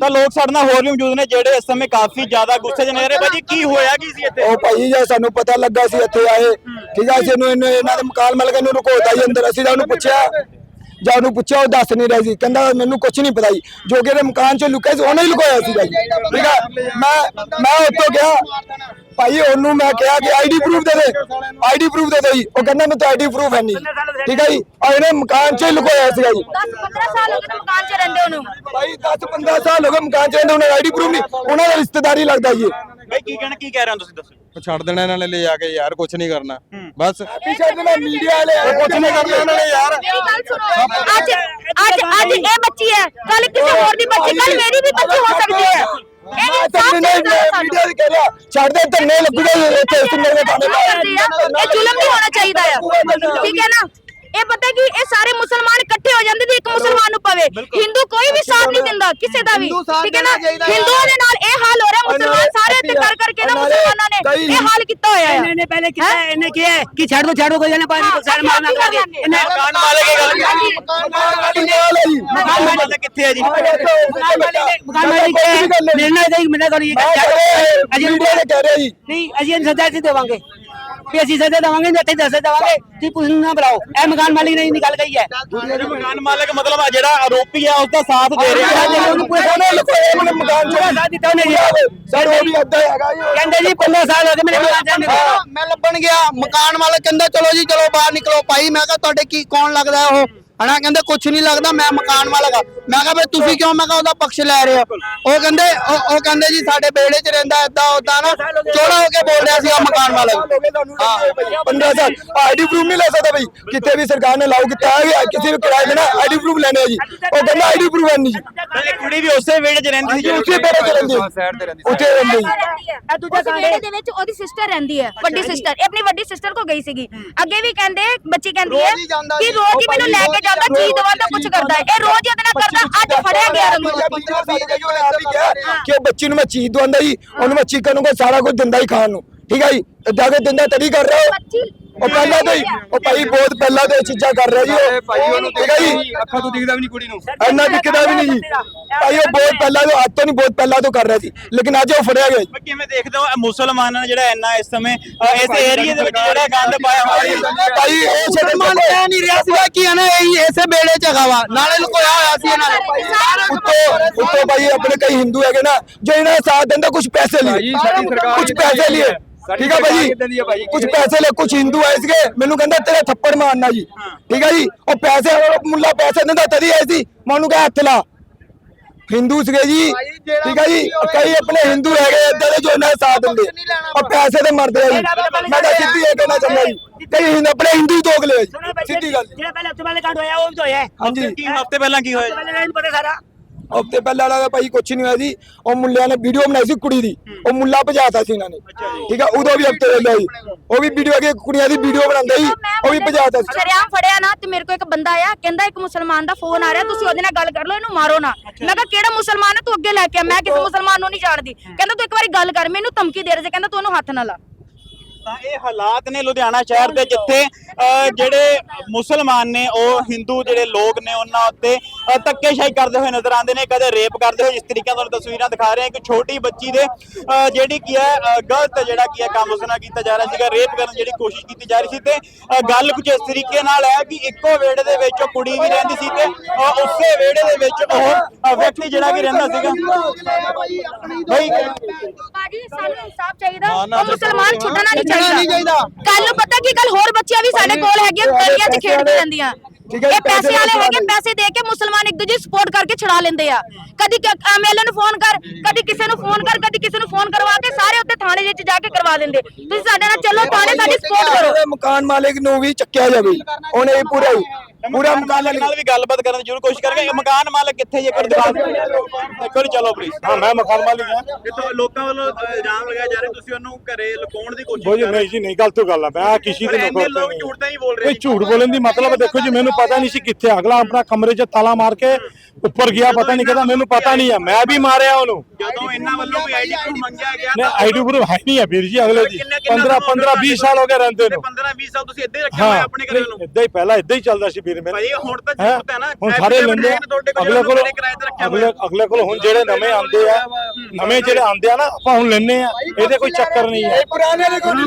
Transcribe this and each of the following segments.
ਤਾਂ ਲੋਕ ਸਾਡੇ ਨਾਲ ਹੋਰ ਵੀ ਮੌਜੂਦ ਨੇ ਜਿਹੜੇ ਇਸ ਸਮੇਂ ਕਾਫੀ ਜ਼ਿਆਦਾ ਗੁੱਸੇ 'ਚ ਨਜ਼ਰ ਆ ਭਾਜੀ, ਕੀ ਹੋਇਆ ਕੀ ਸੀ ਇੱਥੇ? ਉਹ ਭਾਈ ਜੇ ਸਾਨੂੰ ਪਤਾ ਲੱਗਾ ਸੀ ਇੱਥੇ ਆਏ, ਠੀਕ ਆ ਜਿਹਨੂੰ ਇਹਨੂੰ ਇਹਨਾਂ ਦੇ ਮਕਾਨ ਮਾਲਕ ਨੂੰ ਰੁਕੋਤਾ ਜੀ ਅੰਦਰ। ਅਸੀਂ ਤਾਂ ਉਹਨੂੰ ਪੁੱਛਿਆ ਜਾਂ ਉਹਨੂੰ ਪੁੱਛਿਆ ਉਹ ਦੱਸ ਨਹੀਂ ਰਿਹਾ ਸੀ। ਕਹਿੰਦਾ ਮੈਨੂੰ ਕੁਝ ਨਹੀਂ ਪਤਾ ਜੀ। ਜੋ ਕਿ ਇਹਦੇ ਮਕਾਨ 'ਚ ਲੁਕਿਆ ਸੀ ਉਹਨੇ ਹੀ ਲੁਕਾਇਆ ਸੀ ਜੀ। ਠੀਕ ਆ? ਮੈਂ ਮੈਂ ਉੱਥੋਂ ਗਿਆ। ਭਾਈ ਉਹਨੂੰ ਮੈਂ ਕਿਹਾ ਕਿ ਆਈਡੀ ਪ੍ਰੂਫ ਦੇ ਦੇ। ਆਈਡੀ ਪ੍ਰੂਫ ਦੇ ਦੇ ਜੀ। ਉਹ ਕਹਿੰਦਾ ਮੈਂ ਤਾਂ ਆਈਡੀ ਪ੍ਰੂਫ ਹੈ ਨਹੀਂ। ਠੀਕ ਹੈ ਜੀ? ਔਰ ਇਹਨੇ ਮਕਾਨ 'ਚ ਹੀ ਲੁਕਾਇਆ ਸੀਗਾ ਜੀ। 10 15 ਸਾਲ ਹੋ ਗਏ ਮਕਾਨ 'ਚ ਰਹਿੰਦੇ ਉਹਨੂੰ। ਭਾਈ 10 15 ਸਾਲ ਹੋ ਗਏ ਮਕਾਨ 'ਚ ਰਹਿੰਦੇ ਉਹਨਾਂ ਆਈਡੀ ਪ੍ਰੂਫ ਨਹੀਂ। ਉਹਨਾਂ ਦਾ ਰਿਸ਼ਤੇਦਾਰੀ ਲੱਗਦਾ ਜੀ। ਭਾਈ ਕੀ ਕਹਿਣਾ ਕੀ ਕਹਿ ਰਹੇ ਹੋ ਤੁਸੀਂ? ਦੱਸੋ ਉਹ ਛੱਡ ਦੇਣਾ ਇਹਨਾਂ ਨੇ ਲੈ ਜਾ ਕੇ ਯਾਰ ਕੁਝ ਨਹੀਂ ਕਰਨਾ। ਬਸ। ਪਿੱਛੇ ਦੇ ਮੀਡੀਆ ਵਾਲੇ। ਆਏ, ਕੁਛ ਨਹੀਂ ਕਰਨਾ ਉਹਨਾਂ ਨੇ ਯਾਰ। ਮੇਰੀ ਗੱਲ ਸੁਣੋ। ਅੱਜ ਅੱਜ ਅੱਜ ਇਹ ਬੱਚੀ ਹੈ। ਕੱਲ ਕਿਸੇ ਹੋਰ ਦੀ ਬੱਚੀ ਕੱਲ ਮੇਰੀ ਵੀ ਬੱਚੀ ਹੋ ਸਕਦੀ ਹੈ। ਇਹ ਮੈਂ ਇਨਸਾਫ ਤਾਂ ਨਹੀਂ ਚਾਹੀਦਾ ਸਾਨੂੰ। ਮੀਡੀਆ ਦੇ ਕਹਿ ਰਿਹਾ ਛੱਡ ਦੇ ਧੰਨੇ ਲੱਗੂਗਾ ਜੀ ਇੱਥੇ ਸੁਣਨੇ ਦੇ ਬਾਣੇ ਕਰਦੇ ਆ, ਇਹ ਜ਼ੁਲਮ ਨਹੀਂ ਹੋਣਾ ਚਾਹੀਦਾ ਆ ਠੀਕ ਹੈ ਨਾ? ਇਹ ਪਤਾ ਕਿ ਇਹ ਸਾਰੇ ਮੁਸਲਮਾਨ ਇਕੱਠੇ ਹੋ ਜਾਂਦੇ ਤੇ ਇੱਕ ਮੁਸਲਮਾਨ ਨੂੰ ਪਵੇ। ਹਿੰਦੂ ਕੋਈ ਵੀ ਸਾਥ ਨਹੀਂ ਦਿੰਦਾ ਕਿਸੇ ਦਾ ਵੀ। ਠੀਕ ਹੈ ਨਾ? ਹਿੰਦੂਆਂ ਦੇ ਨਾਲ ਇਹ ਹਾਲ ਹੋ ਰਿਹਾ ਮੁਸਲਮਾਨ ਸਾਰੇ ਇੱਥੇ ਕਰ ਕਰਕੇ ਨਾ ਮੁਸਲਮਾਨਾਂ ਨੇ ਇਹ ਹਾਲ ਕੀਤਾ ਹੋਇਆ ਹੈ ਇਹਨੇ ਪਹਿਲੇ ਕੀਤਾ ਹੈ, ਇਹਨੇ ਕਿਹਾ ਹੈ ਕਿ ਛੱਡ ਦੋ ਛੱਡ ਦੋ ਕੋਈ ਨਾ ਪਾਣੀ ਹਾਂ, ਸਾਰ ਮਾਰਨਾ ਅਸੀਂ ਕਰਾਂਗੇ। ਕਰ ਇਹਨੇ ਮਕਾਨ ਮਾਲਕ ਇਹ ਗੱਲ ਹਾਂਜੀ। ਮਕਾਨ ਮਾਲਕ ਕਿੱਥੇ ਹੈ ਜੀ? ਮਕਾਨ ਮਾਲਿਕ ਨੇ ਮਕਾਨ ਮਾਲਿਕ ਨੇ ਮੇਰੇ ਨਾਲ ਹੀ ਮੇਰਾ ਕਰ ਇਹ ਅਜੇ ਦੇ ਕਹਿ ਰਿਹਾ ਜੀ। ਨਹੀਂ ਅਜੇ ਸਜ਼ਾ ਅਸੀਂ ਦੇਵਾਂਗੇ। ਵੀ ਅਸੀਂ ਸਜ਼ਾ ਦੇਵਾਂਗੇ ਨਹੀਂ ਇੱਥੇ ਦੱਸ ਦੇਵਾਂਗੇ ਤੁਸੀਂ ਪੁਲਿਸ ਨੂੰ ਨਾ ਬੁਲਾਓ। ਇਹ ਮਕਾਨ ਮਾਲਿਕ ਨੇ ਇੰਨੀ ਗੱਲ ਕਹੀ ਹੈ। ਮਕਾਨ ਮਾਲਕ ਮਤਲਬ ਆ ਜਿਹੜਾ ਆਰੋਪੀ ਆ ਉਸ ਦਾ ਸਾਥ ਦੇ ਰਿਹਾ। ਦੇ ਰਿਹਾ, ਉਹਨੂੰ। ਪੁਲਿਸ ਉਹਨੇ ਲੁਕੋਏ ਆਪਣੇ ਮਕਾਨ ਚੋਂ ਸਾਥ ਦਿੱਤਾ ਉਹਨੇ ਜੀ। ਸਰ ਉਹ ਵੀ ਅੱਧਾ ਹੈਗਾ ਜੀ। ਕਹਿੰਦੇ ਜੀ 15 ਸਾਲ ਹੋ ਗਏ ਮੇਰੇ ਮਕਾਨ ਹਾਂ, ਮੈਂ ਲੱਭਣ ਗਿਆ। ਮਕਾਨ ਮਾਲਕ ਕਹਿੰਦਾ ਚਲੋ ਜੀ ਚਲੋ ਬਾਹਰ ਨਿਕਲੋ ਭਾਈ। ਮੈਂ ਕਿਹਾ ਤੁਹਾਡੇ ਕੀ ਕੌਣ ਲੱਗਦਾ ਉਹ? ਹਨਾ ਕਹਿੰਦੇ ਕੁਝ ਨਹੀਂ ਲੱਗਦਾ ਮੈਂ ਮਕਾਨ ਮਾਲਕ ਆ। ਮੈਂ ਕਿਹਾ ਬਈ ਤੁਸੀਂ ਕਿਉਂ? ਮੈਂ ਕਿਹਾ ਉਹਦਾ ਪਕਸ਼ ਲੈ ਰਹੇ ਹੋ ਉਹ ਕਹਿੰਦੇ ਉਹ ਉਹ ਕਹਿੰਦੇ ਜੀ ਸਾਡੇ ਬੇੜੇ 'ਚ ਰਹਿੰਦਾ ਏਦਾਂ ਉਦਾਂ ਨਾ। ਚੋੜਾ ਹੋ ਕੇ ਬੋਲ ਰਿਹਾ ਸੀਗਾ ਮਕਾਨ ਮਾਲਕ 15 ਸਾਲ ਆਈਡੀ ਪ੍ਰੂਫ ਨਹੀਂ ਲੈ ਸਕਦਾ ਬਈ। ਕਿਤੇ ਵੀ ਸਰਕਾਰ ਨੇ ਲਾਉ ਕੀਤਾ ਹੈ ਕਿਸੇ ਵੀ ਕਿਰਾਏ ਦੇਣਾ ਆਈਡੀ ਪ੍ਰੂਫ ਲੈਣੇ ਆ ਜੀ। ਉਹ ਕਹਿੰਦਾ ਆਈਡੀ ਪ੍ਰੂਫ ਹੈ ਨਹੀਂ ਜੀ। ਇਹ ਕੁੜੀ ਵੀ ਉਸੇ ਵੇੜੇ 'ਚ ਰਹਿੰਦੀ ਸੀ ਉਸੇ ਬੇੜੇ 'ਚ ਰਹਿੰਦੀ ਉੱਥੇ ਰਹਿੰਦੀ ਇਹ ਦੂਜਾ ਵਿਹੜੇ ਦੇ ਵਿੱਚ ਉਹਦੀ ਸਿਸਟਰ ਰਹਿੰਦੀ ਹੈ ਵੱਡੀ ਸਿਸਟਰ ਇਹ ਆਪਣੀ ਵੱਡੀ ਸਿਸਟਰ ਕੋ ਗਈ ਸੀਗੀ। ਅੱਗੇ ਵੀ ਕਹਿੰਦੇ ਬੱਚੀ ਕਹਿੰਦੀ ਹੈ ਹੀ ਕਿ ਸੀ। ਰੋਜ਼ ਹੀ ਮੈਨੂੰ ਲੈ ਕੇ ਜਾਂਦਾ ਕੀ ਦਵਾ ਤਾਂ ਕੁਝ ਕਰਦਾ ਹੈ। ਇਹ ਰੋਜ਼ ਹੀ ਨਾਲ ਕਰਦਾ ਅੱਜ ਫੜਿਆ ਗਿਆ ਰਮੂ ਕਿ ਉਹ ਬੱਚੀ ਨੂੰ ਮੈਂ ਚੀਜ਼ ਦਵਾਉਂਦਾ ਜੀ ਉਹਨੂੰ ਮੈਂ ਚੀਕਾਂ ਨੂੰ ਸਾਰਾ ਕੁਝ ਦਿੰਦਾ ਹੀ ਖਾਣ ਨੂੰ। ਠੀਕ ਹੈ ਜੀ? ਜਾ ਕੇ ਦਿੰਦਾ ਤੜੀ ਕਰ ਰਿਹਾ 25 ਉਹ ਪਹਿਲਾਂ ਤੋਂ ਹੀ ਉਹ ਭਾਈ ਬਹੁਤ ਪਹਿਲਾਂ ਤੋਂ ਇਹ ਚੀਜ਼ਾਂ ਕਰ ਰਿਹਾ ਜੀ ਉਹ। ਭਾਈ ਉਹਨੂੰ ਠੀਕ ਹੈ ਜੀ? ਅੱਖਾਂ ਤੋਂ ਦਿਖਦਾ ਵੀ ਨਹੀਂ ਕੁੜੀ ਨੂੰ। ਇੰਨਾ ਦਿਖਦਾ ਵੀ ਨਹੀਂ ਜੀ। ਭਾਈ ਉਹ ਬਹੁਤ ਪਹਿਲਾਂ ਤੋਂ ਅੱਜ ਤੋਂ ਨਹੀਂ ਬਹੁਤ ਪਹਿਲਾਂ ਤੋਂ ਕਰ ਰਿਹਾ ਸੀ ਲੇਕਿਨ ਅੱਜ ਉਹ ਫੜਿਆ ਗਿਆ ਜੀ। ਮੈਂ ਕਿਵੇਂ ਦੇਖਦੇ ਹੋ ਇਹ ਮੁਸਲਮਾਨਾਂ ਨੇ ਜਿਹੜਾ ਇੰਨਾ ਇਸ ਸਮੇਂ ਇਸ ਏਰੀਏ ਦੇ ਵਿੱਚ ਜਿਹੜਾ ਗੰਦ ਪਾਇਆ ਹੋਇਆ ਹੈ ਭਾਈ ਉਹ ਛੱਡ ਮੁਸਲਮਾਨ ਇਹ ਨਹੀਂ ਰਿਹਾ ਸੀਗਾ ਕਿ ਹਨਾ ਇਹ ਇਸੇ ਬੇੜੇ 'ਚ ਹੈਗਾ ਵਾ। ਨਾਲੇ ਲੁਕੋਇਆ ਹੋਇਆ ਸੀ ਇਹਨਾਂ ਨੇ। ਉੱਤੋਂ ਉੱਤੋਂ ਭਾਈ ਆਪਣੇ ਕਈ ਹਿੰਦੂ ਹੈਗੇ ਨਾ ਜੋ ਇਹਨਾਂ ਦਾ ਸਾਥ ਦਿੰਦਾ ਕੁਝ ਪੈਸੇ ਲਈ ਭਾਈ, ਸਾਡੀ ਸਰਕਾਰ ਕੁਝ ਪੈਸੇ ਲਈ ਸਾਡੀ ਠੀਕ ਹੈ ਭਾਈ? ਕੁਝ ਪੈਸੇ ਲਈ ਕੁਝ ਹਿੰਦੂ ਆਏ ਸੀਗੇ ਮੈਨੂੰ ਕਹਿੰਦਾ ਤੇਰੇ ਥੱਪੜ ਮਾਰਨਾ ਜੀ। ਠੀਕ ਹੈ ਜੀ? ਉਹ ਪੈਸੇ ਮੁੱਲਾ ਪੈਸੇ ਦਿੰਦਾ ਤਦੀ ਆਏ ਸੀ। ਮੈਂ ਉਹਨੂੰ ਕਿਹਾ ਹੱਥ ਲਾ। ਹਿੰਦੂ ਸੀਗੇ ਜੀ। ਠੀਕ ਹੈ ਜੀ? ਕਈ ਆਪਣੇ ਹਿੰਦੂ ਹੈਗੇ ਏਦਾਂ ਦੇ ਜੋ ਦਾ ਸਾਥ ਦਿੰਦੇ। ਉਹ ਪੈਸੇ ਤੇ ਮਰਦੇ ਆ ਜੀ। ਮੈਂ ਤਾਂ ਸਿੱਧੀ ਇਹ ਕਹਿਣਾ ਚਾਹੁੰਦਾ ਜੀ। ਕਈ ਹਿੰਦ- ਆਪਣੇ ਹਿੰਦੂ ਦੋਗਲੇ ਆ ਜੀ। ਸਿੱਧੀ ਗੱਲ। ਜਿਹੜਾ ਪਹਿਲੇ ਉੱਤੇ ਵਾਲੇ ਕਾਂਡ ਹੋਇਆ ਉਹ ਵੀ ਹੋਇਆ। ਹਾਂਜੀ। ਕੀ ਹਫ਼ਤੇ ਪਹਿਲਾਂ ਕੀ ਹੋਇਆ? ਪਹਿਲੇ ਨਹੀਂ ਪਤਾ ਸਾਰਾ। ਹਫ਼ਤੇ ਪਹਿਲਾਂ ਵਾਲਾ ਭਾਈ ਕੁਛ ਨਹੀਂ ਹੋਇਆ ਸੀ। ਉਹ ਮੁੱਲਿਆਂ ਨੇ ਵੀਡੀਓ ਬਣਾਈ ਸੀ ਕੁੜੀ ਦੀ। ਉਹ ਮੁੱਲਾ ਭਜਾਤਾ ਸੀ ਇਹਨਾਂ ਨੇ। ਠੀਕ ਆ ਉਦੋਂ ਵੀ ਹਫ਼ਤੇ ਪਹਿਲਾਂ ਹੀ। ਉਹ ਵੀ ਵੀਡੀਓ ਅਗੇ ਕੁੜੀਆਂ ਦੀ ਵੀਡੀਓ ਬਣਾਉਂਦਾ ਸੀ। ਉਹ ਵੀ ਭਜਾਤਾ ਸੀ। ਸ਼ਰਿਆਮ ਫੜਿਆ ਨਾ ਤੇ ਮੇਰੇ ਕੋ ਇੱਕ ਬੰਦਾ ਆਇਆ ਕਹਿੰਦਾ ਇੱਕ ਮੁਸਲਮਾਨ ਦਾ ਫੋਨ ਆ ਰਿਹਾ ਤੁਸੀਂ ਉਹਦੇ ਨਾਲ ਗੱਲ ਕਰ ਲਓ ਇਹਨੂੰ ਮਾਰੋ ਨਾ। ਮੈਂ ਕਿਹਾ ਕਿਹੜਾ ਮੁਸਲਮਾਨ ਹੈ? ਤੂੰ ਅੱਗੇ ਲੈ ਕੇ ਆ। ਮੈਂ ਕਿਸੇ ਮੁਸਲਮਾਨ ਨੂੰ ਨਹੀਂ ਜਾਣਦੀ। ਕਹਿੰਦਾ ਤੂੰ ਇੱਕ ਵਾਰੀ ਗੱਲ ਕਰ ਮੈਨੂੰ ਧਮਕੀ ਦੇ ਰਿਹਾ ਸੀ ਕਹਿੰਦਾ ਤੂੰ ਉਹਨੂੰ ਹੱਥ ਨਾ ਲਾ। ਤਾਂ ਇਹ ਹਾਲਾਤ ਨੇ ਲੁਧਿਆਣਾ ਸ਼ਹਿਰ ਦੇ ਜਿੱਥੇ ਜਿਹੜੇ ਮੁਸਲਮਾਨ ਨੇ ਉਹ ਹਿੰਦੂ ਜਿਹੜੇ ਲੋਕ ਨੇ ਉਹਨਾਂ ਉੱਤੇ ਅ, ਧੱਕੇਸ਼ਾਹੀ ਕਰਦੇ ਹੋਏ ਨਜ਼ਰ ਆਉਂਦੇ ਨੇ ਕਦੇ ਰੇਪ ਕਰਦੇ ਹੋਏ ਜਿਸ ਤਰੀਕੇ ਨਾਲ ਤਸਵੀਰਾਂ ਦਿਖਾ ਰਹੇ ਹਾਂ ਕਿ ਛੋਟੀ ਬੱਚੀ ਦੇ ਜਿਹੜੀ ਕੀ ਹੈ ਗਲਤ ਜਿਹੜਾ ਕੀ ਹੈ ਕੰਮ ਉਸ ਨਾਲ ਕੀਤਾ ਜਾ ਰਿਹਾ ਸੀਗਾ ਰੇਪ ਕਰਨ ਜਿਹੜੀ ਕੋਸ਼ਿਸ਼ ਕੀਤੀ ਜਾ ਰਹੀ ਸੀ ਤੇ ਗੱਲ ਕੁਝ ਇਸ ਤਰੀਕੇ ਨਾਲ ਹੈ ਕਿ ਇੱਕੋ ਵਿਹੜੇ ਦੇ ਵਿੱਚ ਉਹ ਕੁੜੀ ਵੀ ਰਹਿੰਦੀ ਸੀ ਤੇ ਉਸੇ ਵਿਹੜੇ ਦੇ ਵਿੱਚ ਉਹ ਵਿਅਕਤੀ ਜਿਹੜਾ ਕਿ ਰਹਿੰਦਾ ਸੀਗਾ ਬਾਜੀ ਸਾਨੂੰ ਇਨਸਾਫ ਚਾਹੀਦਾ ਉਹ ਮੁਸਲਮਾਨ ਛੁੱਟਣਾ ਨਹੀਂ ਨਹੀਂ ਚਾਹੀਦਾ। ਕੱਲ ਨੂੰ ਪਤਾ ਕੀ ਕੱਲ ਹੋਰ ਬੱਚੀਆਂ ਵੀ ਸਾਡੇ ਕੋਲ ਹੈਗੀਆਂ ਗਲੀਆਂ 'ਚ ਖੇਡਦੀ ਰਹਿੰਦੀਆਂ। ਇਹ ਪੈਸੇ ਵਾਲੇ ਹੈਗੇ ਪੈਸੇ ਦੇ ਕੇ ਮੁਸਲਮਾਨ ਇੱਕ ਦੂਜੇ ਸਪੋਰਟ ਕਰਕੇ ਛੁਡਾ ਲੈਂਦੇ ਆ। ਕਦੀ ਐਮਐਲਏ ਨੂੰ ਫੋਨ ਕਰ ਕਦੀ ਕਿਸੇ ਨੂੰ ਫੋਨ ਕਰ ਕਦੀ ਕਿਸੇ ਨੂੰ ਫੋਨ ਕਰਵਾ ਕੇ ਸਾਰੇ ਉੱਤੇ ਥਾਣੇ ਵਿੱਚ ਜਾ ਕੇ ਕਰਵਾ ਦਿੰਦੇ। ਤੁਸੀਂ ਸਾਡੇ ਨਾਲ ਚੱਲੋ ਥਾਣੇ ਸਾਡੀ ਸਪੋਰਟ ਕਰੋ। ਮਕਾਨ ਮਾਲਕ ਨੂੰ ਵੀ ਚੱਕਿਆ ਜਾਵੇ ਉਹਨੇ ਪੂਰਾ ਹੀ ਪੂਰਾ ਮਕਾਨ ਮਾਲਕ ਨਾਲ ਵੀ ਗੱਲਬਾਤ ਕਰਨ ਦੀ ਜ਼ਰੂਰ ਕੋਸ਼ਿਸ਼ ਕਰਾਂਗੇ। ਇਹ ਮਕਾਨ ਮਾਲਕ ਕਿੱਥੇ ਜੇ ਕਰ ਦਿਖਾ ਦਿਓ ਇੱਕ ਵਾਰੀ ਚਲੋ ਪਲੀਜ਼ ਹਾਂ ਮੈਂ ਮਕਾਨ ਮਾਲਿਕ ਹਾਂ। ਕਿਤੋਂ ਲੋਕਾਂ ਵੱਲੋਂ ਇਲਜ਼ਾਮ ਲਗਾਇਆ ਜਾ ਰਿਹਾ ਤੁਸੀਂ ਉਹਨੂੰ ਘਰੇ ਲੁਕਾਉਣ ਦੀ ਕੋਸ਼ਿਸ਼ ਬੋਝ ਨਹੀਂ ਜੀ ਨਹੀਂ ਗਲਤ ਗੱਲ ਆ। ਮੈਂ ਕਿਸੇ ਦੀ ਲੋਕ ਨਹੀਂ। ਝੂਠ ਤਾਂ ਹੀ ਬੋਲ ਰਹੇ ਕੋਈ ਝੂਠ ਬੋਲਣ ਦੀ ਮਤਲਬ ਦੇਖੋ ਜੀ ਮੈਨੂੰ ਪਤਾ ਨਹੀਂ ਸੀ ਕਿੱਥੇ ਅਗਲਾ ਆਪਣਾ ਕਮਰੇ 'ਚ ਤਾਲਾ ਮਾਰ ਕੇ ਉੱਪਰ ਗਿਆ ਪਤਾ ਨਹੀਂ ਕਿਹਦਾ ਮੈਨੂੰ ਪਤਾ ਨਹੀਂ ਆ। ਮੈਂ ਵੀ ਮਾਰਿਆ ਉਹਨੂੰ। ਜਦੋਂ ਇਹਨਾਂ ਵੱਲੋਂ ਕੋਈ ਆਈਡੀ ਪ੍ਰੂਫ ਮੰਗਿਆ ਗਿਆ ਨੇ ਤਾਂ ਆਈਡੀ ਪ੍ਰੂਫ ਹੈ ਨਹੀਂ ਹੈ ਵੀਰ ਜੀ ਅਗਲੇ ਦੀ 15 15 20 ਸਾਲ ਹੋ ਗਏ ਰਹਿੰਦੇ ਨੂੰ। 15 20 ਸਾਲ ਤੁਸੀਂ ਇੱਥੇ ਰੱਖਿਆ ਹੋਇਆ ਹਾਂ ਆਪਣੇ ਘਰੇ ਨੂੰ? ਇਦਾਂ ਹੀ ਪਹਿਲਾਂ ਇਦਾਂ ਹੀ ਚੱਲਦਾ ਸੀ ਵੀਰ ਮੇਰੇ। ਭਾਈ ਹੁਣ ਤਾਂ? ਜ਼ਰੂਰਤ ਹੈ ਨਾ। ਹੁਣ ਸਾਰੇ ਲੈਂਦੇ ਅਗਲੇ ਕੋਲ ਅਗਲੇ ਅਗਲੇ ਕੋਲ ਹੁਣ ਜਿਹੜੇ ਨਵੇਂ ਆਉਂਦੇ ਆ ਨਵੇਂ ਜਿਹੜੇ ਆਉਂਦੇ ਆ ਨਾ ਆਪਾਂ ਹੁਣ ਲੈਨੇ ਆ। ਇਹਦੇ ਕੋਈ ਚੱਕਰ ਨਹੀਂ ਹੈ। ਪੁਰਾਣੇ ਦੇ ਕੋਲ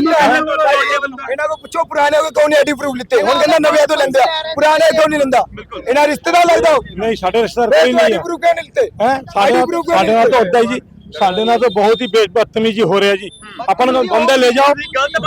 ਇਹਨਾਂ ਕੋ ਪੁੱਛੋ ਪੁਰਾਣੇ ਕੋ ਕੌਣ ਆਈਡੀ ਪ੍ਰੂਫ ਲਿੱਤੇ? ਹੁਣ ਕਹਿੰਦਾ ਨਵੇਂ ਤੋਂ ਲੈਂਦੇ ਆ। ਪੁਰਾਣੇ ਕਿਉਂ ਨਹੀਂ ਲੈਂਦਾ। ਇਹਨਾਂ ਰਿਸ਼ਤੇਦਾਰ ਲੱਗਦਾ। ਨਹੀਂ ਸਾਡੇ ਰਿਸ਼ਤੇਦਾਰ ਕੋਈ ਨਹੀਂ ਹੈ ਪ੍ਰੂਫ ਕਿਉਂ ਨਹੀਂ ਲਿੱਤੇ? ਹੈ? ਸਾਡੇ ID proof ਨਾਲ- ਸਾਡੇ ਨਾਲ ਤਾਂ ਉਦਾਂ ਹੀ ਜੀ। ਸਾਡੇ ਨਾਲ ਤਾਂ ਬਹੁਤ ਹੀ ਬੇਬਦਤਮੀਜੀ ਹੋ ਰਿਹਾ ਜੀ। ਆਪਾਂ ਨੂੰ ਬੰਦੇ ਲੈ ਜਾਓ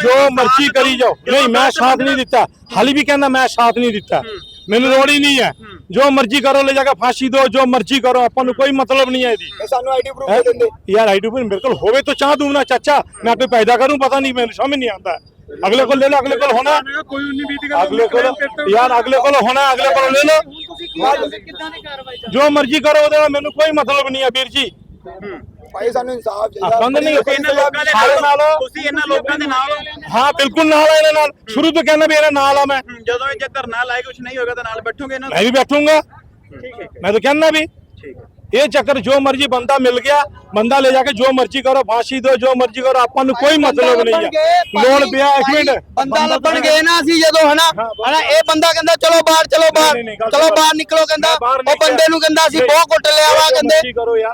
ਜੋ ਮਰਜ਼ੀ ਕਰੀ ਜਾਓ। ਨਹੀਂ ਮੈਂ ਸਾਥ ਨਹੀਂ ਦਿੱਤਾ। ਹਾਲੀ ਵੀ ਕਹਿੰਦਾ ਮੈਂ ਸਾਥ ਨਹੀਂ ਦਿੱਤਾ। ਮੈਨੂੰ ਲੋੜ ਹੀ ਨਹੀਂ ਹੈ। ਜੋ ਮਰਜ਼ੀ ਕਰੋ ਲੈ ਜਾ ਕੇ ਫਾਂਸੀ ਦਿਓ ਜੋ ਮਰਜ਼ੀ ਕਰੋ ਆਪਾਂ ਨੂੰ ਕੋਈ ਮਤਲਬ ਨਹੀਂ ਹੈ ਇਹਦੀ। ਇਹ ਸਾਨੂੰ ਆਈਡੀ ਪ੍ਰੂਫ? ਦੇ ਦਿੰਦੇ। ਯਾਰ ਆਈਡੀ ਪਰ ਮੇਰੇ ਕੋਲ ਹੋਵੇ ਤਾਂ ਚਾਹ ਦੂੰ ਨਾ ਚਾਚਾ। ਮੈਂ ਕੋਈ ਪੈਦਾ ਕਰੂੰ ਪਤਾ ਨਹੀਂ ਮੈਨੂੰ ਸਮਝ ਨਹੀਂ ਆਉਂਦਾ। ਅਗਲੇ ਕੋਲ ਲੈ ਲਓ ਅਗਲੇ ਕੋਲ ਹੋਣਾ। ਕੋਈ 19 20 ਅਗਲੇ ਕੋਲ ਯਾਰ ਅਗਲੇ ਕੋਲ ਹੋਣਾ ਅਗਲੇ ਕੋਲ ਲੈ ਲਓ। ਜੋ ਮਰਜ਼ੀ ਕਰੋ ਉਹਦੇ ਨਾਲ ਮੈਨੂੰ ਕੋਈ ਮਤਲਬ ਨਹੀਂ ਹੈ ਵੀਰ ਜੀ। ਭਾਈ ਸਾਨੂੰ ਇਨਸਾਫ ਚਾਹੀਦਾ। ਬੰਦ ਨਹੀਂ ਇਹਨਾਂ ਲੋਕਾਂ ਦੇ ਸਾਰੇ ਨਾਲ ਨਾਲ ਤੁਸੀਂ ਇਹਨਾਂ ਲੋਕਾਂ ਦੇ ਨਾਲ ਹੋ। ਹਾਂ। ਬਿਲਕੁਲ ਨਾਲ ਆ ਇਹਨਾਂ ਨਾਲ। ਸ਼ੁਰੂ ਤੋਂ ਕਹਿੰਦਾ ਵੀ ਇਹਨਾਂ ਨਾਲ ਆ ਮੈਂ। ਹਮ, ਜਦੋਂ ਇਹ ਜੇ ਧਰਨਾ ਲਾਏ ਕੁਝ ਨਹੀਂ ਹੋਏਗਾ ਤਾਂ ਨਾਲ ਬੈਠੋਗੇ ਇਹਨਾਂ ਮੈਂ ਵੀ ਬੈਠੂੰਗਾ। ਠੀਕ ਹੈ। ਮੈਂ ਤਾਂ ਕਹਿੰਦਾ ਵੀ ਠੀਕ ਹੈ। ਇਹ ਚੱਕਰ ਜੋ ਮਰਜ਼ੀ ਬੰਦਾ ਮਿਲ ਗਿਆ ਬੰਦਾ ਲੈ ਜਾ ਕੇ ਜੋ ਮਰਜ਼ੀ ਕਰੋ ਫਾਂਸੀ ਦਿਓ ਜੋ ਮਰਜ਼ੀ ਕਰੋ ਆਪਾਂ ਨੂੰ ਕੋਈ ਮਤਲਬ ਨਹੀਂ ਹੈ ਲੋੜ ਪਿਆ ਇੱਕ ਮਿੰਟ। ਬੰਦਾ ਲੱਭਣ ਗਏ ਨਾ ਅਸੀਂ ਜਦੋਂ ਹਨਾ? ਹਨਾ ਇਹ ਬੰਦਾ ਕਹਿੰਦਾ ਚਲੋ ਬਾਹਰ ਚਲੋ ਬਾਹਰ ਚਲੋ ਬਾਹਰ ਨਿਕਲੋ ਕਹਿੰਦਾ। ਉਹ ਬੰਦੇ ਨੂੰ ਕਹਿੰਦਾ ਅਸੀਂ ਬਹੁਤ ਕੁੱਟ ਲਿਆ ਵਾ ਕਹਿੰਦੇ।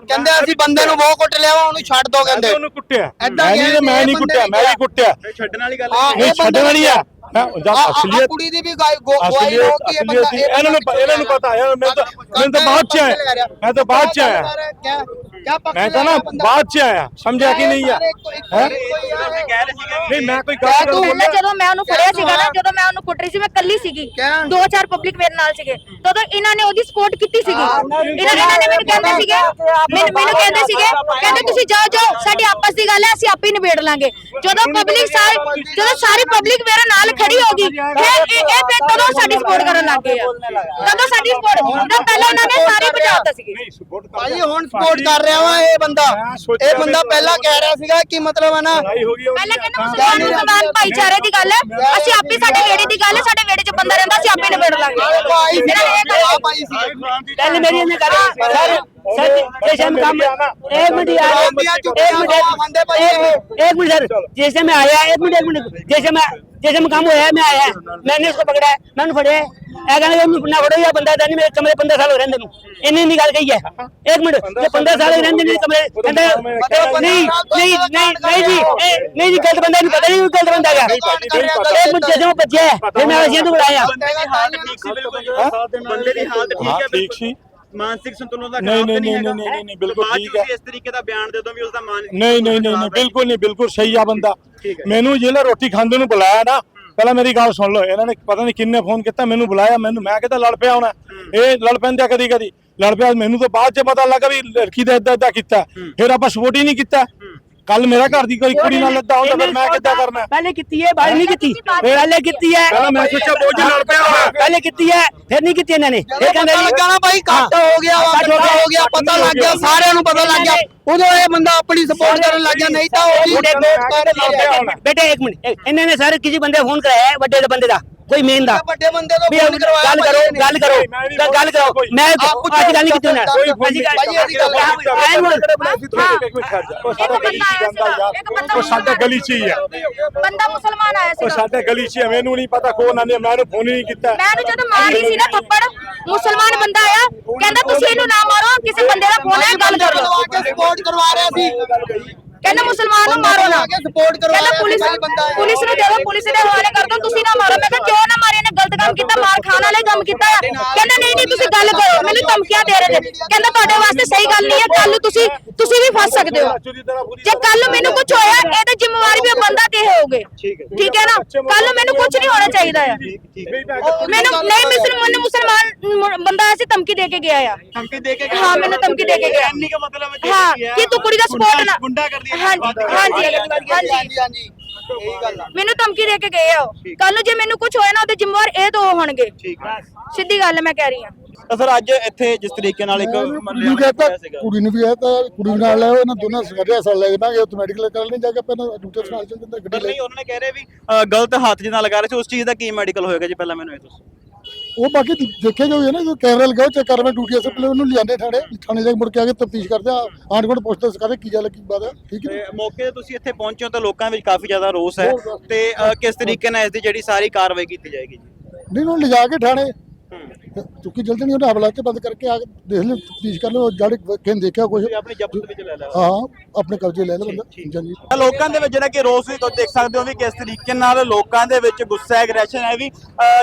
ਕਹਿੰਦੇ ਅਸੀਂ ਬੰਦੇ ਨੂੰ ਬਹੁਤ ਕੁੱਟ ਲਿਆ ਵਾ ਉਹਨੂੰ ਛੱਡ ਦੋ ਕਹਿੰਦੇ। ਉਹਨੂੰ ਕੁੱਟਿਆ। ਮੈਂ ਨਹੀਂ ਕਹਿੰਦੇ ਮੈਂ ਨਹੀਂ ਕੁੱਟਿਆ ਮੈਂ ਵੀ ਕੁੱਟਿਆ। ਇਹ ਛੱਡਣ ਵਾਲੀ ਗੱਲ ਨਹੀਂ ਛੱਡਣ ਵਾਲੀ ਆ। ਮੈਂ ਜਦ ਅਸਲੀਅਤ ਕੁੜੀ ਦੀ ਵੀ ਗਵਾਹੀ ਅਸਲੀਅਤ ਹੋ ਕਿ ਇਹ ਬੰਦਾ ਇਹਨਾਂ ਨੂੰ ਇਹਨਾਂ ਨੂੰ ਪਤਾ ਯਾਰ ਮੈਂ ਤਾਂ ਮੈਂ ਤਾਂ ਬਾਅਦ ਚ ਆਇਆ। ਮੈਂ ਤਾਂ ਬਾਅਦ ਚ ਆਇਆ। ਮੈਂ ਤਾਂ ਨਾ ਬਾਅਦ ਚ ਆਇਆ ਸਮਝਿਆ ਕਿ ਨਹੀਂ ਆ? ਨਹੀਂ ਮੈਂ ਕੋਈ ਗੱਲ ਤੂੰ ਪਹਿਲਾਂ ਜਦੋਂ ਮੈਂ ਉਹਨੂੰ ਫੜਿਆ ਸੀਗਾ ਨਾ ਜਦੋਂ ਮੈਂ ਉਹਨੂੰ ਕੁੱਟ ਰਹੀ ਸੀ ਮੈਂ ਕੱਲੀ ਸੀਗੀ। ਦੋ ਚਾਰ ਪਬਲਿਕ ਮੇਰੇ ਨਾਲ ਸੀਗੇ। ਤਦੋਂ ਇਹਨਾਂ ਨੇ ਉਹਦੀ ਸਪੋਰਟ ਕੀਤੀ ਸੀਗੀ। ਇਹਨਾਂ ਇਹਨਾਂ ਨੇ ਮੈਨੂੰ ਕਹਿੰਦੇ ਸੀਗੇ ਮੈਨੂੰ ਮੈਨੂੰ ਕਹਿੰਦੇ ਸੀਗੇ ਕਹਿੰਦੇ ਤੁਸੀਂ ਜਾਓ ਜਾਓ ਸਾਡੀ ਆਪਸ ਦੀ ਗੱਲ ਹੈ ਅਸੀਂ ਆਪੇ ਹੀ ਨਿਬੇੜ ਲਾਂਗੇ। ਜਦੋਂ ਪਬਲਿਕ ਸਾਰੀ ਜਦੋਂ ਸਾਰੀ ਪਬਲਿਕ ਮੇਰੇ ਨਾਲ ਖੜੀ ਹੋ ਗਈ ਫਿਰ ਇਹ ਇਹ ਫਿਰ ਤਦੋਂ ਸਾਡੀ ਸਪੋਰਟ ਕਰਨ ਲੱਗ ਗਏ ਆ? ਤਦੋਂ ਸਾਡੀ ਸਪੋਰਟ ਪਹਿਲਾਂ ਇਹਨਾਂ ਨੇ ਸਾਰੇ ਬਚਾਤਾ ਸੀਗੇ। ਨਹੀਂ support ਕਰ ਭਾਈ ਹੁਣ ਸਪੋਰਟ ਕਰ ਰਿਹਾ ਵਾ ਇਹ ਬੰਦਾ। ਇਹ ਬੰਦਾ ਪਹਿਲਾਂ ਕਹਿ ਰਿਹਾ ਸੀਗਾ ਕਿ ਮਤਲਬ ਹੈ ਨਾ ਪਹਿਲਾਂ। ਕਹਿੰਦਾ ਮੁਸਲਮਾਨ ਮੁਸਲਮਾਨ ਭਾਈਚਾਰੇ ਦੀ ਗੱਲ। ਹੈ ਅਸੀਂ ਆਪੇ ਸਾਡੇ ਵੇੜੇ ਦੀ ਗੱਲ ਹੈ ਸਾਡੇ ਵੇੜੇ 'ਚ ਬੰਦਾ ਰਹਿੰਦਾ ਅਸੀਂ ਆਪੇ ਨਿਬੇੜ ਲਾਂਗੇ। ਭਾਈ ਇਹਨਾਂ ਨੇ ਇਹ ਗੱਲ ਆ ਭਾਈ ਸੀ पहले मेरी ने कहा सर सर जैसे हम काम एक मिनट यार एक मिनट एक मिनट एक एक मिनट सर जैसे मैं आया एक मिनट एक मिनट जैसे मैं जैसे मैं काम होया मैं आया मैंने उसको पकड़ा है मैंने फड़े ਇਹ ਕਹਿੰਦੇ ਉਹਨੂੰ ਨਾ ਫੜੋ ਇਹ ਬੰਦਾ ਤਾਂ ਨਹੀਂ ਮੇਰੇ ਕਮਰੇ 15 ਸਾਲ ਹੋ ਰਹਿੰਦੇ ਨੂੰ ਇੰਨੀ ਨਹੀਂ ਗੱਲ ਕਹੀ ਹੈ ਇੱਕ ਮਿੰਟ ਜੇ 15 ਸਾਲ ਹੀ ਰਹਿੰਦੇ ਨੇ ਕਮਰੇ ਕਹਿੰਦਾ ਨਹੀਂ ਨਹੀਂ ਨਹੀਂ ਨਹੀਂ ਜੀ ਇਹ ਨਹੀਂ ਜੀ ਗਲਤ ਬੰਦਾ ਨਹੀਂ ਪਤਾ ਨਹੀਂ ਗਲਤ ਬੰਦਾ ਹੈਗਾ ਇੱਕ ਮਿੰਟ ਜਦੋਂ ਬੱਜਿਆ ਫਿਰ ਮੈਂ ਅਸੀਂ ਤੋਂ ਬੁਲਾਇਆ ਬੰਦੇ ਦੀ ਹਾਲਤ ਠੀਕ ਸੀ ਮਾਨਸਿਕ ਸੰਤੁਲਨ ਦਾ ਨਹੀਂ, ਨਹੀਂ, ਹੈਗਾ। ਨਹੀਂ, ਨਹੀਂ, ਨਹੀਂ, ਬਿਲਕੁਲ ਠੀਕ ਹੈ। ਇਸ ਤਰੀਕੇ ਦਾ ਬਿਆਨ ਦੇ ਦੋ ਵੀ ਉਸ ਦਾ ਮਾਨ ਨਹੀਂ ਨਹੀਂ ਨਹੀਂ ਨਹੀਂ ਬਿਲਕੁਲ ਨਹੀਂ ਬਿਲਕੁਲ ਸਹੀ ਆ ਬੰਦਾ। ਮੈਨੂੰ ਜਿਹੜੇ ਰੋਟੀ ਖਾਂਦੇ ਨੂੰ ਬੁਲਾਇਆ ਨਾ ਪਹਿਲਾਂ ਮੇਰੀ ਗੱਲ ਸੁਣ ਲਓ ਇਹਨਾਂ ਨੇ ਪਤਾ ਨਹੀਂ ਕਿੰਨੇ ਫੋਨ ਕੀਤਾ ਮੈਨੂੰ ਬੁਲਾਇਆ ਮੈਨੂੰ ਮੈਂ ਕਿਹਾ ਲੜ ਪਿਆ ਹੋਣਾ? ਇਹ ਲੜ ਪੈਂਦਾ ਕਦੀ ਕਦੀ ਲੜ ਪਿਆ ਮੈਨੂੰ ਤਾਂ ਬਾਅਦ ਚ ਪਤਾ ਲੱਗਾ ਵੀ ਲੜਕੀ ਦਾ ਇਦਾਂ ਇਦਾਂ ਕੀਤਾ ਫਿਰ ਆਪਾਂ ਸਪੋਰਟ ਹੀ ਨਹੀਂ ਕੀਤਾ। ਕੱਲ ਮੇਰਾ ਘਰ ਦੀ ਕੋਈ ਕੁੜੀ ਨਾਲ ਲੱਦਾ ਹੁੰਦਾ ਮੈਂ ਕਿੱਦਾਂ ਕਰਨਾ? ਪਹਿਲੇ ਕੀਤੀ ਹੈ ਬਾਅਦ ਨਹੀਂ ਕੀਤੀ। ਪਹਿਲੇ ਕੀਤੀ ਹੈ। ਮੈਂ ਸੋਚਿਆ ਬੋਝ ਨਾਲ ਪਿਆ ਹੋਇਆ ਪਹਿਲੇ ਕੀਤੀ ਹੈ ਫਿਰ ਨਹੀਂ ਕੀਤੀ ਇਹਨਾਂ ਨੇ। ਇਹ ਕਹਿੰਦੇ ਲੱਗਣਾ ਭਾਈ ਘੱਟ ਹੋ ਗਿਆ ਵਾ ਹੋ ਗਿਆ ਪਤਾ ਲੱਗ ਗਿਆ ਸਾਰਿਆਂ ਨੂੰ ਪਤਾ ਲੱਗ ਗਿਆ। ਉਦੋਂ ਇਹ ਬੰਦਾ ਆਪਣੀ ਸਪੋਰਟ ਕਰਨ ਲੱਗ ਗਿਆ ਨਹੀਂ ਤਾਂ ਉਹ ਬੇਟੇ ਇੱਕ ਮਿੰਟ ਇਹਨਾਂ ਨੇ ਸਾਰੇ ਕਿਸੇ ਬੰਦੇ ਫੋਨ ਕਰਾਇਆ ਵੱਡੇ ਬੰਦੇ ਦਾ? ਕੋਈ ਮੇਨ ਦਾ। ਗੱਲ ਕਰੋ ਗੱਲ ਕਰੋ ਗੱਲ ਕਰੋ। ਮੈਂ ਅੱਜ ਗੱਲ ਨਹੀਂ ਕੀਤੀ ਉਹ ਸਾਡਾ ਗਲੀ ਚ ਹੀ ਹੈ ਬੰਦਾ ਮੁਸਲਮਾਨ ਆਇਆ ਸੀ ਉਹ ਸਾਡਾ ਗਲੀ ਚ ਮੈਨੂੰ ਨਹੀਂ ਪਤਾ ਕੌਣ ਆਨੇ ਮੈਂ ਇਹਨੂੰ ਫੋਨ ਹੀ ਨਹੀਂ ਕੀਤਾ। ਮੈਂ ਇਹਨੂੰ ਜਦੋਂ ਮਾਰੀ ਸੀ ਨਾ ਥੱਪੜ। ਮੁਸਲਮਾਨ ਬੰਦਾ ਆਇਆ। ਕਹਿੰਦਾ ਤੁਸੀਂ ਇਹਨੂੰ ਨਾ ਮਾਰੋ। ਕਿਸੇ ਬੰਦੇ ਦਾ ਫੋਨ ਹੈ। ਗੱਲ ਕਰੋ ਸਪੋਰਟ ਕਰਵਾ ਰਿਹਾ ਸੀ। ਕਹਿੰਦਾ ਮੁਸਲਮਾਨ ਨੂੰ ਮਾਰੋ ਨਾ। ਸਪੋਰਟ ਕਰਵਾ ਕਹਿੰਦਾ ਪੁਲਿਸ ਸੀ ਬੰਦਾ ਹੈ। ਪੁਲਿਸ ਨੂੰ ਦੇ ਦਿਓ ਪੁਲਿਸ ਦੇ ਹਵਾਲੇ ਕਰ ਦਿਓ ਤੁਸੀਂ ਨਾ ਮਾਰੋ। ਮੈਂ ਕਿਹਾ ਕਿਉਂ ਨਾ ਮਾਰੇ? ਨੇ ਗਲਤ ਕੰਮ ਕੀਤਾ ਮਾਰ ਖਾਣ ਵਾਲੇ ਕੰਮ ਕੀਤਾ ਆ। ਕਹਿੰਦਾ ਨਹੀਂ ਨਹੀਂ ਤੁਸੀਂ ਗੱਲ ਕਰੋ। ਮੈਨੂੰ ਧਮਕੀਆਂ ਦੇ ਰਹੇ ਨੇ। ਕਹਿੰਦਾ ਤੁਹਾਡੇ ਵਾਸਤੇ ਸਹੀ ਗੱਲ ਨਹੀਂ ਹੈ। ਕੱਲ ਨੂੰ ਤੁਸੀਂ ਤੁਸੀਂ ਵੀ ਫਸ ਸਕਦੇ ਹੋ। ਜੇ ਕੱਲ ਨੂੰ ਮੈਨੂੰ ਕੁਝ ਹੋਇਆ ਇਹਦੇ ਜ਼ਿੰਮੇਵਾਰੀ ਵੀ ਉਹ ਬੰਦਾ ਤੇ ਹੋਗੇ ਠੀਕ ਹੈ ਨਾ? ਕੱਲ ਨੂੰ ਮੈਨੂੰ ਕੁਝ ਨਹੀਂ ਹੋਣਾ ਚਾਹੀਦਾ ਆ। ਮੈਨੂੰ ਨਹੀਂ ਮੁਸਲਮਾਨ ਮੁਸਲਮਾਨ ਬੰਦਾ ਐਸੀ ਧਮਕੀ ਦੇ ਕੇ ਗਿਆ ਆ। ਧਮਕੀ ਦੇ ਕੇ ਹਾਂ, ਮੈਨੂੰ ਧਮਕੀ ਦੇ ਕੇ ਗਿਆ। ਇੰਨੀ ਕੁ ਮਤਲਬ ਹੈ ਹਾਂ ਕਿ ਤੂੰ ਕੁੜੀ ਦਾ ਸਪੋਰਟ ਨਾ ਗੁੰਡਾ ਕਰਦੀ ਹੈ ਹਾਂਜੀ ਹਾਂਜੀ ਹਾਂਜੀ ਹਾਂਜੀ ਹਾਂਜੀ ਇਹੀ ਗੱਲ ਆ। ਮੈਨੂੰ ਧਮਕੀ ਦੇ ਕੇ ਗਏ ਆ ਕੱਲ ਨੂੰ ਜੇ ਮੈਨੂੰ ਕੁਝ ਹੋਇਆ ਨਾ ਉਹਦੇ ਜ਼ਿੰਮੇਵਾਰ ਇਹ ਦੋ ਹੋਣਗੇ। ਠੀਕ ਹੈ ਸਿੱਧੀ ਗੱਲ ਮੈਂ ਕਹਿ ਰਹੀ ਹਾਂ। ਤਾਂ ਸਰ ਅੱਜ ਇੱਥੇ ਜਿਸ ਤਰੀਕੇ ਨਾਲ ਇੱਕ ਕੁੜੀ ਨੂੰ ਕਹਤਾ ਕੁੜੀ ਨੂੰ ਵੀ ਕਹਤਾ ਕੁੜੀ ਨਾਲ ਲੈ ਇਹਨਾਂ ਦੋਨਾਂ ਸਗਰਿਆ ਸਾਲ ਲੈ ਜਾਵਾਂਗੇ ਉੱਥੇ ਮੈਡੀਕਲ ਕਰ ਲੈਣ ਜਾ ਕੇ ਪਹਿਲਾਂ ਡਾਕਟਰ ਨਾਲ ਚੱਲ ਜਾਂਦਾ ਗੱਡੀ ਨਹੀਂ ਉਹਨਾਂ ਨੇ ਕਹਿ ਰਹੇ ਵੀ ਗਲਤ ਹੱਥ ਜਿਹਨਾਂ ਲਗਾ ਰਹੇ ਸੀ ਉਸ ਚੀਜ਼ ਦਾ ਕੀ ਮੈਡੀਕਲ ਹੋਏਗਾ ਜੀ ਪਹਿਲਾਂ ਮੈਨੂੰ ਇਹ ਦੱਸੋ। ਉਹ ਬਾਕੀ ਦੇਖੇ ਜੋ ਹੈ ਨਾ ਜੋ ਕੈਮਰਾ ਲਗਾਓ ਚੈੱਕ ਕਰ ਮੈਂ ਡਿਊਟੀ ਪਹਿਲੇ ਉਹਨੂੰ ਲਿਆਂਦੇ ਥਾਣੇ ਥਾਣੇ ਜਾ ਕੇ ਮੁੜ ਕੇ ਆ ਕੇ ਤਫਤੀਸ਼ ਕਰਦੇ ਆ ਆਂਡ ਕੋਡ ਪੁੱਛਦੇ ਕਰਦੇ ਕੀ ਗੱਲ ਕੀ ਬਾਤ ਹੈ ਠੀਕ ਹੈ ਮੌਕੇ ਤੇ ਤੁਸੀਂ ਇੱਥੇ ਪਹੁੰਚੇ ਹੋ ਤਾਂ ਲੋਕਾਂ ਵਿੱਚ ਕਾਫੀ ਜ਼ਿਆਦਾ ਰੋਸ ਹੈ ਤੇ ਕਿਸ ਤਰੀਕੇ ਨਾਲ ਇਸ ਦੀ ਜਿਹੜੀ ਸਾਰੀ ਕਾਰਵਾਈ ਕੀਤੀ ਜਾਏਗੀ ਜੀ? ਨਹੀਂ ਉਹਨੂੰ ਲਿਜਾ ਕੇ ਥਾਣੇ ਚੁੱਕੀ ਜਲਦੀ ਨਹੀਂ ਉਹਨੇ ਹਵਲਾ ਤੇ ਬੰਦ ਕਰਕੇ ਆ ਕੇ ਦੇਖ ਲੈ ਤਫਤੀਸ਼ ਕਰ ਲਓ ਜੜ ਕਿਨ ਦੇਖਿਆ ਕੁਝ ਤੁਸੀਂ ਆਪਣੀ ਜ਼ਬਤ ਵਿੱਚ ਲੈ ਲਿਆ ਹਾਂ ਆਪਣੇ ਕਬਜ਼ੇ ਲੈ ਲੈ ਬੰਦਾ। ਤਾਂ ਲੋਕਾਂ ਦੇ ਵਿੱਚ ਜਿਹੜਾ ਕਿ ਰੋਸ ਵੀ ਤੁਸੀਂ ਦੇਖ ਸਕਦੇ ਹੋ ਵੀ ਕਿਸ ਤਰੀਕੇ ਨਾਲ ਲੋਕਾਂ ਦੇ ਵਿੱਚ ਗੁੱਸਾ ਐਗਰੈਸ਼ਨ ਹੈ ਵੀ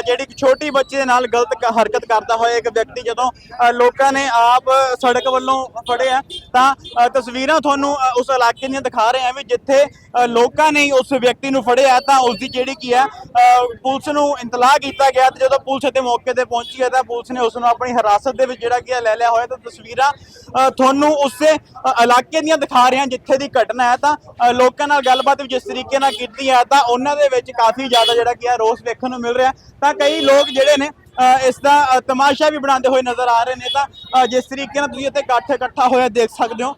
ਜਿਹੜੀ ਇੱਕ ਛੋਟੀ ਬੱਚੇ ਦੇ ਨਾਲ ਗਲਤ ਹਰਕਤ ਕਰਦਾ ਹੋਇਆ ਇੱਕ ਵਿਅਕਤੀ ਜਦੋਂ ਲੋਕਾਂ ਨੇ ਆਪ ਸੜਕ ਵੱਲੋਂ ਫੜਿਆ ਤਾਂ ਅਹ ਤਸਵੀਰਾਂ ਤੁਹਾਨੂੰ ਉਸ ਇਲਾਕੇ ਦੀਆਂ ਦਿਖਾ ਰਹੇ ਹਾਂ ਵੀ ਜਿੱਥੇ ਲੋਕਾਂ ਨੇ ਉਸ ਵਿਅਕਤੀ ਨੂੰ ਫੜਿਆ ਤਾਂ ਉਸ ਦੀ ਜਿਹੜੀ ਕੀ ਹੈ ਅਹ ਪੁਲਿਸ ਨੂੰ ਇੰਤਲਾਹ ਕੀਤਾ ਗਿਆ ਤੇ ਜਦੋਂ ਪੁਲਿਸ ਇੱਥੇ ਮੌਕੇ ਤੇ ਪਹੁੰਚੀ ਹੈ ਤਾਂ ਪੁਲਿਸ ਨੇ ਉਸ ਨੂੰ ਆਪਣੀ ਹਿਰਾਸਤ ਦੇ ਵਿੱਚ ਜਿਹੜਾ ਕੀ ਲੈ ਲਿਆ ਹੋਇਆ ਤਾਂ ਤਸਵੀਰਾਂ ਤੁਹਾਨੂੰ ਉਸੇ ਇਲਾਕੇ ਦੀਆਂ ਦਿਖਾ ਰਹੇ ਹਾਂ ਜਿੱਥੇ ਦੀ ਘਟਨਾ ਹੈ। ਤਾਂ ਲੋਕਾਂ ਨਾਲ ਗੱਲਬਾਤ ਵੀ ਜਿਸ ਤਰੀਕੇ ਨਾਲ ਕੀਤੀ ਹੈ, ਤਾਂ ਉਹਨਾਂ ਦੇ ਵਿੱਚ ਕਾਫੀ ਜ਼ਿਆਦਾ ਜਿਹੜਾ ਕੀ ਹੈ ਰੋਸ ਵੇਖਣ ਨੂੰ ਮਿਲ ਰਿਹਾ ਤਾਂ ਕਈ ਲੋਕ ਜਿਹੜੇ ਨੇ ਅਹ ਇਸ ਦਾ ਤਮਾਸ਼ਾ ਵੀ ਬਣਾਉਂਦੇ ਹੋਏ ਨਜ਼ਰ ਆ ਰਹੇ ਨੇ। ਤਾਂ ਜਿਸ ਤਰੀਕੇ ਨਾਲ ਤੁਸੀਂ ਇੱਥੇ ਇਕੱਠ ਇਕੱਠਾ ਹੋਇਆ ਦੇਖ ਸਕਦੇ ਹੋ।